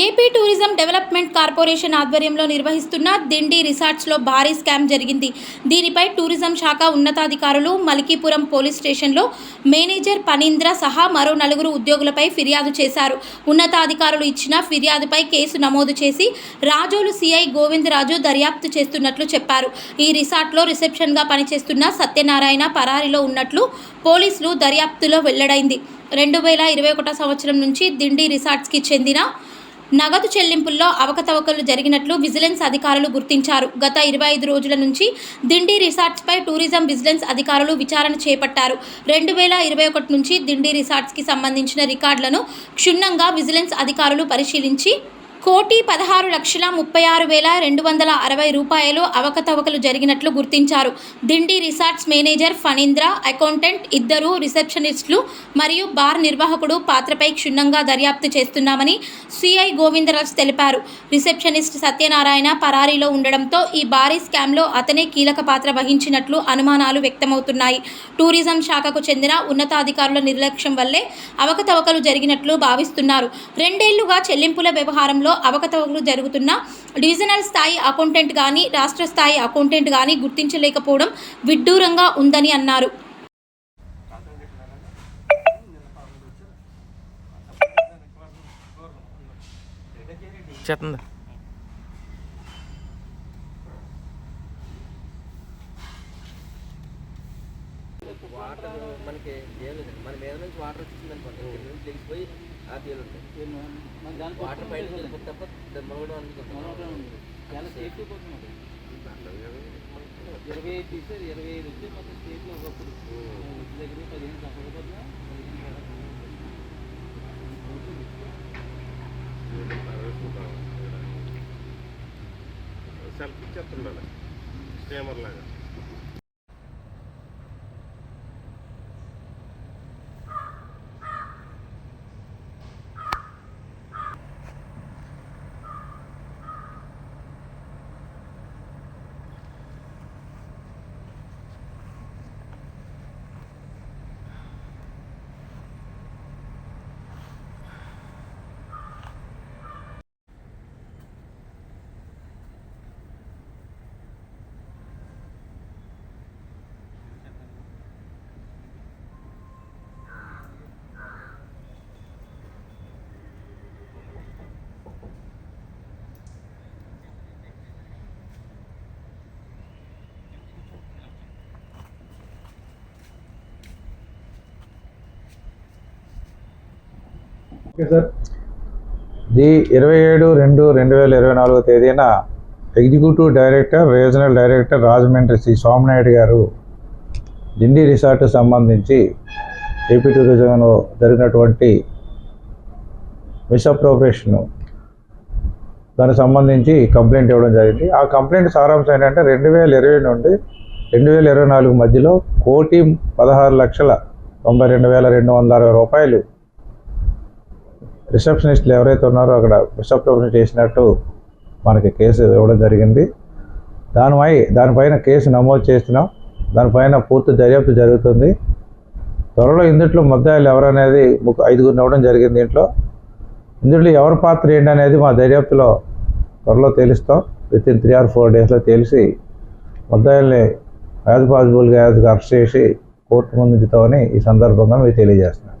AP tourism development corporation ఆధ్వర్యంలో నిర్వహిస్తున్న దిండి రిసార్ట్స్లో భారీ స్కామ్ జరిగింది. దీనిపై టూరిజం శాఖ ఉన్నతాధికారులు మలికీపురం పోలీస్ స్టేషన్లో మేనేజర్ పనీంద్ర సహా మరో నలుగురు ఉద్యోగులపై ఫిర్యాదు చేశారు. ఉన్నతాధికారులు ఇచ్చిన ఫిర్యాదుపై కేసు నమోదు చేసి రాజోలు సిఐ గోవిందరాజు దర్యాప్తు చేస్తున్నట్లు చెప్పారు. ఈ రిసార్ట్లో రిసెప్షన్గా పనిచేస్తున్న సత్యనారాయణ పరారీలో ఉన్నట్లు పోలీసులు దర్యాప్తులో వెల్లడైంది. రెండు వేల ఇరవై ఒకటో సంవత్సరం నుంచి దిండి రిసార్ట్స్కి చెందిన నగదు చెల్లింపుల్లో అవకతవకలు జరిగినట్లు విజిలెన్స్ అధికారులు గుర్తించారు. గత ఇరవై ఐదు రోజుల నుంచి దిండి రిసార్ట్స్పై టూరిజం విజిలెన్స్ అధికారులు విచారణ చేపట్టారు. రెండు వేల ఇరవై ఒకటి నుంచి దిండి రిసార్ట్స్కి సంబంధించిన రికార్డులను క్షుణ్ణంగా విజిలెన్స్ అధికారులు పరిశీలించి కోటి పదహారు లక్షల ముప్పై ఆరు వేల రెండు వందల అరవై రూపాయలు అవకతవకలు జరిగినట్లు గుర్తించారు. Dindi resorts manager Phanindra accountant ఇద్దరు రిసెప్షనిస్టులు మరియు బార్ నిర్వాహకుడు పాత్రపై క్షుణ్ణంగా దర్యాప్తు చేస్తున్నామని సిఐ గోవిందరాజ్ తెలిపారు. రిసెప్షనిస్ట్ సత్యనారాయణ పరారీలో ఉండడంతో ఈ భారీ స్కామ్లో అతనే కీలక పాత్ర వహించినట్లు అనుమానాలు వ్యక్తమవుతున్నాయి. టూరిజం శాఖకు చెందిన ఉన్నతాధికారుల నిర్లక్ష్యం వల్లే అవకతవకలు జరిగినట్లు భావిస్తున్నారు. రెండేళ్ళుగా చెల్లింపుల వ్యవహారంలో అవకతవకలు జరుగుతున్న డివిజనల్ స్థాయి అకౌంటెంట్ కానీ రాష్ట్ర స్థాయి అకౌంటెంట్ కానీ గుర్తించలేకపోవడం విడ్డూరంగా ఉందని అన్నారు. చేస్తుంది వాటర్ మనకి తేలేదు మన మీద నుంచి వాటర్ వచ్చింది అనుకోండి. కింద నుంచి లేచిపోయి ఆ మన దాని వాటర్ పైన వెళ్ళిపోతే తప్ప చాలా సేఫ్టీ కోసం అది. ఇరవై ఐదు తీసారు ఇరవై ఐదు వచ్చి మొత్తం స్టేట్లో ఒకప్పుడు. వచ్చి దగ్గర పదిహేను సంవత్సరాలు సెల్ఫీ ఇచ్చేస్తుండాలి. స్టేమర్ లాగా. ఓకే సార్ ది ఇరవై ఏడు రెండు రెండు వేల ఇరవై నాలుగో తేదీన executive director regional director Rajahmundry Shri Somanaidu గారు దిండి రిసార్ట్ సంబంధించి ఏపీ టూరిజంలో జరిగినటువంటి మిస్అప్రోపరేషన్ దానికి సంబంధించి కంప్లైంట్ ఇవ్వడం జరిగింది. ఆ కంప్లైంట్ సారాంశం ఏంటంటే రెండు వేల ఇరవై నుండి రెండు వేల ఇరవై నాలుగు మధ్యలో కోటి పదహారు లక్షల తొంభై రెండు వేల రెండు వందల అరవై రూపాయలు రిసెప్షనిస్టులు ఎవరైతే ఉన్నారో అక్కడ మిస్అప్రోపరేషన్ చేసినట్టు మనకి కేసు ఇవ్వడం జరిగింది. దానిపై దానిపైన కేసు నమోదు చేస్తున్నాం. దానిపైన పూర్తి దర్యాప్తు జరుగుతుంది. త్వరలో ఇందుట్లో ముద్దాయిలు ఎవరనేది ముగ్గు ఐదుగురిని ఇవ్వడం జరిగింది దీంట్లో ఇందులో ఎవరి పాత్ర ఏంటనేది మా దర్యాప్తులో త్వరలో తెలుస్తాం. Within three or four డేస్లో తెలిసి ముద్దాయిల్ని యాజ్ పాసిబుల్గా యాజ్ అరెస్ట్ చేసి కోర్టు ముందుతోని ఈ సందర్భంగా మీకు తెలియజేస్తున్నాం.